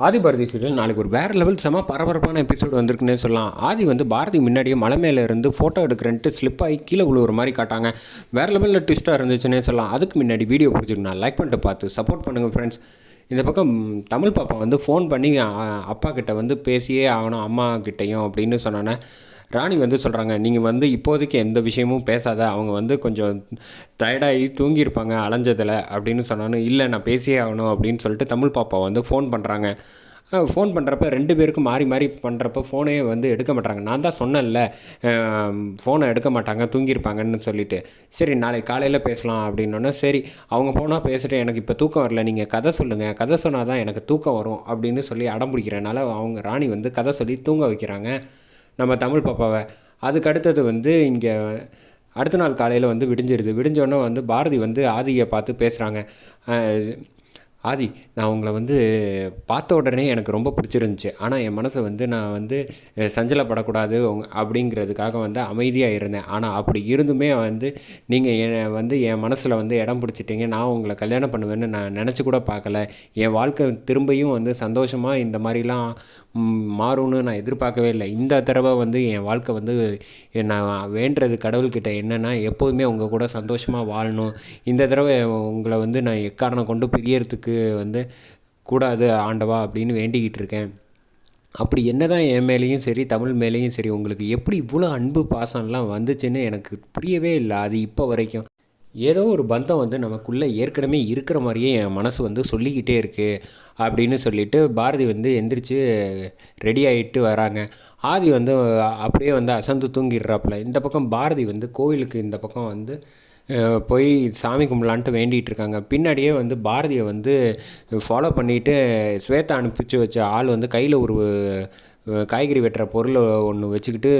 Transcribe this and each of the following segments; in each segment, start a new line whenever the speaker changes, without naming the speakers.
Adhibharathi serial நாளைக்கு ஒரு வேறு லெவல் செம பரபரப்பான எபிசோடு வந்திருக்குன்னே சொல்லலாம். ஆதி வந்து பாரதி முன்னாடியே மலை மேலே இருந்து ஃபோட்டோ எடுக்கிறேன்ட்டு ஸ்லிப் ஆகி கீழே விழுவுற மாதிரி காட்டாங்க. வேறு லெவலில் ட்விஸ்ட்டாக இருந்துச்சுன்னே சொல்லலாம். அதுக்கு முன்னாடி வீடியோ பிடிச்சிருக்கேன் லைக் பண்ணிட்டு பார்த்து சப்போர்ட் பண்ணுங்கள் ஃப்ரெண்ட்ஸ் இந்த பக்கம் தமிழ் பாப்பா வந்து ஃபோன் பண்ணி அப்பா கிட்ட வந்து பேசியே ஆகணும் அம்மா கிட்டேயும் அப்படின்னு சொன்னோன்னே ராணி வந்து சொல்கிறாங்க நீங்கள் வந்து இப்போதைக்கு எந்த விஷயமும் பேசாத அவங்க வந்து கொஞ்சம் டயர்டாகி தூங்கியிருப்பாங்க அலைஞ்சதில் அப்படின்னு சொன்னானு இல்லை நான் பேசியே ஆகணும் அப்படின்னு சொல்லிட்டு தமிழ் பாப்பா வந்து ஃபோன் பண்ணுறாங்க ஃபோன் பண்ணுறப்ப ரெண்டு பேருக்கும் மாறி மாறி பண்ணுறப்ப ஃபோனே வந்து எடுக்க மாட்டாங்க. நான் தான் சொன்னேன்ல ஃபோனை எடுக்க மாட்டாங்க தூங்கியிருப்பாங்கன்னு சொல்லிட்டு. சரி நாளைக்கு காலையில் பேசலாம் அப்படின்னோடனே சரி அவங்க ஃபோனாக பேசிட்டு எனக்கு இப்போ தூக்கம் வரல நீங்கள் கதை சொல்லுங்கள் கதை சொன்னால் தான் எனக்கு தூக்கம் வரும் அப்படின்னு சொல்லி அடம் பிடிக்கிறனால அவங்க ராணி வந்து கதை சொல்லி தூங்க வைக்கிறாங்க. நம்ம தமிழ் பாப்பாவை. அதுக்கு அடுத்தது வந்து இங்கே அடுத்த நாள் காலையில் வந்து விடிஞ்சிருது. விடிஞ்சோடனே வந்து பாரதி வந்து ஆதியை பார்த்து பேசுகிறாங்க ஆதி நான் உங்களை வந்து பார்த்த உடனே எனக்கு ரொம்ப பிடிச்சிருந்துச்சி. ஆனால் என் மனசை வந்து நான் வந்து சஞ்சலப்படக்கூடாது அப்படிங்கிறதுக்காக வந்து அமைதியாக இருந்தேன். ஆனால் அப்படி இருந்துமே வந்து நீங்கள் என் வந்து என் மனசில் வந்து இடம் பிடிச்சிட்டீங்க. நான் உங்களை கல்யாணம் பண்ணுவேன்னு நான் நினச்சி கூட பார்க்கல. என் வாழ்க்கை திரும்பியும் வந்து சந்தோஷமாக இந்த மாதிரிலாம் மாறும்னு நான் எதிர்பார்க்கவே இல்லை. இந்த தடவை வந்து என் வாழ்க்கை வந்து நான் வேண்டுறது கடவுள்கிட்ட என்னென்னா எப்போதுமே உங்கள் கூட சந்தோஷமாக வாழணும். இந்த தடவை உங்களை வந்து நான் எக்காரணம் கொண்டு பிரியறதுக்கு வந்து கூடாது ஆண்டவா அப்படின்னு வேண்டிக்கிட்டு இருக்கேன். அப்படி என்ன தான் என் மேலேயும் சரி தமிழ் மேலேயும் சரி உங்களுக்கு எப்படி இவ்வளோ அன்பு பாசம்லாம் வந்துச்சுன்னு எனக்கு புரியவே இல்லை. அது இப்போ வரைக்கும். ஏதோ ஒரு பந்தம் வந்து நமக்குள்ளே ஏற்கனவே இருக்கிற மாதிரியே என் மனசு வந்து சொல்லிக்கிட்டே இருக்குது அப்படின்னு சொல்லிட்டு பாரதி வந்து எந்திரிச்சு ரெடி ஆகிட்டு வராங்க. ஆதி வந்து அப்படியே வந்து அசந்து தூங்கிடுறாப்புல. இந்த பக்கம் பாரதி வந்து கோவிலுக்கு இந்த பக்கம் வந்து போய் சாமி கும்பலான்ட்டு வேண்டிகிட்டு இருக்காங்க. பின்னாடியே வந்து பாரதியை வந்து ஃபாலோ பண்ணிட்டு ஸ்வேதா அனுப்பிச்சு வச்ச ஆள் வந்து கையில் ஒரு காய்கறி வெட்டுற பொருள் ஒன்று வச்சுக்கிட்டு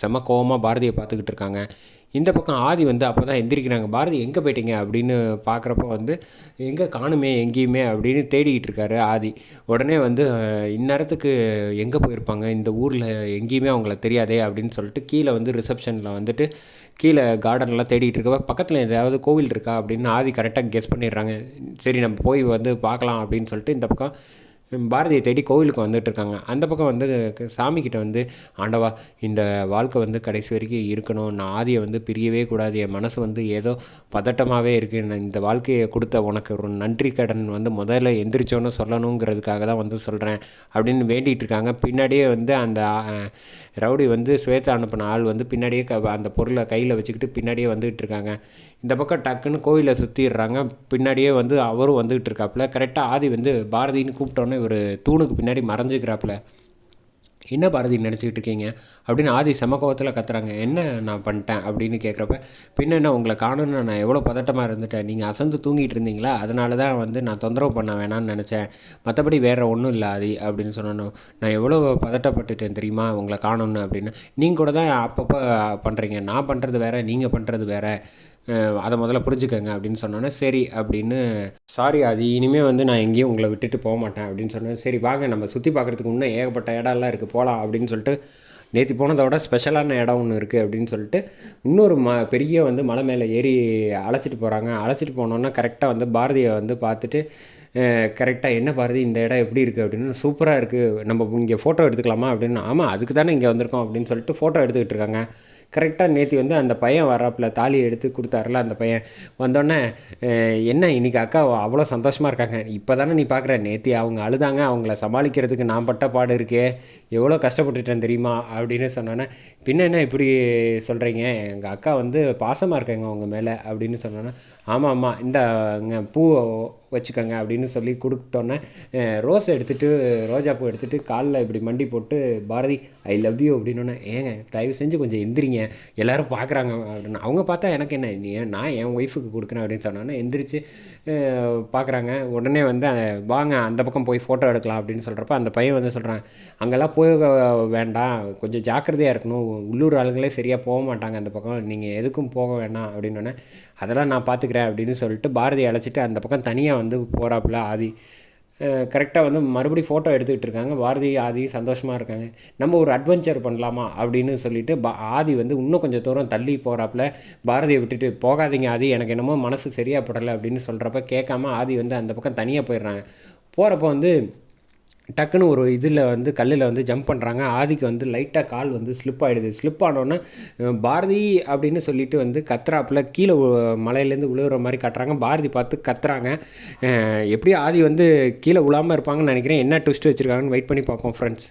செம கோவமாக பாரதியை பார்த்துக்கிட்டு இருக்காங்க. இந்த பக்கம் ஆதி வந்து அப்போ தான் எந்திரிக்கிறாங்க. பாரதி எங்கே போயிட்டீங்க? அப்படின்னு பார்க்குறப்போ வந்து எங்கே காணுமே எங்கேயுமே அப்படின்னு தேடிக்கிட்டு இருக்காரு ஆதி. உடனே வந்து இந்நேரத்துக்கு எங்கே போயிருப்பாங்க? இந்த ஊரில் எங்கேயுமே அவங்கள தெரியாதே அப்படின்னு சொல்லிட்டு கீழே வந்து ரிசப்ஷனில் வந்துட்டு கீழே கார்டன்லாம் தேடிட்டு இருக்கப்ப பக்கத்தில் ஏதாவது கோவில் இருக்கா? அப்படின்னு ஆதி கரெக்டாக கெஸ் பண்ணிடுறாங்க. சரி நம்ம போய் வந்து பார்க்கலாம் அப்படின்னு சொல்லிட்டு இந்த பக்கம் பாரதியை தேடி கோவிலுக்கு வந்துட்டு இருக்காங்க அந்த பக்கம் வந்து சாமிக்கிட்ட வந்து ஆண்டவா இந்த வாழ்க்கை வந்து கடைசி வரைக்கும் இருக்கணும். நான் ஆதியை வந்து பிரியவே கூடாது. என் மனசு வந்து ஏதோ பதட்டமாகவே இருக்குது நான் இந்த வாழ்க்கையை கொடுத்த உனக்கு ஒரு நன்றி கடன் வந்து முதல்ல எந்திரிச்சோன்னு சொல்லணுங்கிறதுக்காக தான் வந்து சொல்கிறேன் அப்படின்னு வேண்டிகிட்டு இருக்காங்க பின்னாடியே வந்து அந்த ரவுடி வந்து ஸ்வேதா அனுப்பின ஆள் வந்து பின்னாடியே க அந்த பொருளை கையில் வச்சுக்கிட்டு பின்னாடியே வந்துகிட்டு இருக்காங்க இந்த பக்கம் டக்குன்னு கோயிலை சுற்றிடுறாங்க பின்னாடியே வந்து அவரும் வந்துகிட்டு இருக்காப்புல கரெக்டாக ஆதி வந்து பாரதின்னு கூப்பிட்டோன்னே ஒரு தூணுக்கு பின்னாடி மறைஞ்சிக்கிறாப்புல. என்ன பாரதி நினச்சிக்கிட்டு இருக்கீங்க? அப்படின்னு ஆதி செம கோவத்தில் கத்துறாங்க. என்ன நான் பண்ணிட்டேன்? அப்படின்னு கேட்குறப்ப பின்ன என்ன உங்களை காணும்னு நான் எவ்வளோ பதட்டமாக இருந்துட்டேன்? நீங்கள் அசந்து தூங்கிட்டு இருந்தீங்களா? அதனால தான் வந்து நான் தொந்தரவு பண்ண வேணாம்னு நினச்சேன். மற்றபடி வேறு ஒன்றும் இல்லை ஆதி அப்படின்னு சொன்னோம் நான் எவ்வளோ பதட்டப்பட்டுட்டேன் தெரியுமா? உங்களை காணும்னு அப்படின்னு. நீங்கள் கூட தான் அப்பப்போ பண்ணுறீங்க நான் பண்ணுறது வேறு நீங்கள் பண்ணுறது வேறு. அதை முதல்ல புரிஞ்சுக்கங்க அப்படின்னு சொன்னோன்னே சரி அப்படின்னு சாரி அது இனிமேல் வந்து நான் எங்கேயும் உங்களை விட்டுட்டு போக மாட்டேன் அப்படின்னு சொன்னேன் சரி வாங்க நம்ம சுற்றி பார்க்குறதுக்கு இன்னும் ஏகப்பட்ட இடம்லாம் இருக்குது போகலாம் அப்படின்னு சொல்லிட்டு நேற்று போனதை விட ஸ்பெஷலான இடம் ஒன்று இருக்குது அப்படின்னு சொல்லிட்டு இன்னொரு ம பெரிய வந்து மலை மேலே ஏறி அழைச்சிட்டு போகிறாங்க அழைச்சிட்டு போனோன்னா கரெக்டாக வந்து பாரதியை வந்து பார்த்துட்டு கரெக்டாக என்ன பாரதி இந்த இடம் எப்படி இருக்குது அப்படின்னு சூப்பராக இருக்குது நம்ம இங்கே ஃபோட்டோ எடுத்துக்கலாமா? அப்படின்னு ஆமாம் அதுக்கு தானே இங்கே வந்திருக்கோம் அப்படின்னு சொல்லிட்டு ஃபோட்டோ எடுத்துக்கிட்டு இருக்காங்க. கரெக்டாக நேற்று வந்து அந்த பையன் வர்றாப்புல தாலி எடுத்து கொடுத்தாருல அந்த பையன். வந்தோடனே என்ன இன்னைக்கு அக்கா அவ்வளோ சந்தோஷமாக இருக்காங்க? இப்போ தானே நீ பார்க்குற நேற்று அவங்க அழுதாங்க அவங்கள சமாளிக்கிறதுக்கு நான் பட்ட பாடு இருக்கே. எவ்வளோ கஷ்டப்பட்டுட்டேன் தெரியுமா? அப்படின்னு சொன்னோன்னே பின்ன என்ன இப்படி சொல்கிறீங்க எங்கள் அக்கா வந்து பாசமாக இருக்காங்க உங்கள் மேலே. அப்படின்னு சொன்னோன்னே ஆமாம் ஆமாம் இந்த பூ வச்சுக்கோங்க அப்படின்னு சொல்லி கொடுத்தோன்னே ரோஸ் எடுத்துகிட்டு ரோஜா பூ எடுத்துகிட்டு காலில் இப்படி மண்டி போட்டு பாரதி ஐ லவ் யூ அப்படின்னோன்னே ஏங்க தயவு செஞ்சு கொஞ்சம் எந்திரிங்க. எல்லோரும் பார்க்குறாங்க. அப்படின்னு. அவங்க பார்த்தா எனக்கு என்ன நீ ஏன் நான் என் ஒய்ஃபுக்கு கொடுக்குறேன் அப்படின்னு சொன்னோன்னே எந்திரிச்சு பார்க்குறாங்க உடனே வந்து வாங்க அந்த பக்கம் போய் ஃபோட்டோ எடுக்கலாம் அப்படின்னு சொல்கிறப்ப அந்த பையன் வந்து சொல்கிறான் அங்கெல்லாம் போய் வேண்டாம். கொஞ்சம் ஜாக்கிரதையாக இருக்கணும். உள்ளூர் ஆளுங்களே சரியாக போக மாட்டாங்க அந்த பக்கம். நீங்கள் எதுக்கும் போக வேண்டாம் அப்படின்னோடனே அதெல்லாம் நான் பார்த்துக்கிறேன் அப்படின்னு சொல்லிட்டு பாரதி அழைச்சிட்டு அந்த பக்கம் தனியாக வந்து போகிறாப்புல ஆதி. கரெக்டாக வந்து மறுபடியும் ஃபோட்டோ எடுத்துக்கிட்டு இருக்காங்க. பாரதி ஆதி சந்தோஷமாக இருக்காங்க. நம்ம ஒரு அட்வென்ச்சர் பண்ணலாமா அப்படின்னு சொல்லிட்டு பா ஆதி வந்து இன்னும் கொஞ்சம் தூரம் தள்ளி போகிறாப்புல பாரதியை விட்டுட்டு போகாதீங்க ஆதி எனக்கு என்னமோ மனசு சரியாக படலை அப்படின்னு சொல்கிறப்ப கேட்காம ஆதி வந்து அந்த பக்கம் தனியாக போயிடுறாங்க. போகிறப்ப வந்து டக்குன்னு ஒரு இதில் வந்து கல்லில் வந்து ஜம்ப் பண்ணுறாங்க ஆதிக்கு வந்து லைட்டாக கால் வந்து ஸ்லிப் ஆகிடுது ஸ்லிப் ஆனோடனே பாரதி அப்படின்னு சொல்லிட்டு வந்து கத்துறாப்பில். கீழே மலையிலேருந்து விழுகிற மாதிரி காட்டுறாங்க. பாரதி பார்த்து கத்துறாங்க. எப்படியும் ஆதி வந்து கீழே விழாமல் இருப்பாங்கன்னு நினைக்கிறேன். என்ன ட்விஸ்ட் வச்சுருக்காங்கன்னு வெயிட் பண்ணி பார்ப்போம் ஃப்ரெண்ட்ஸ்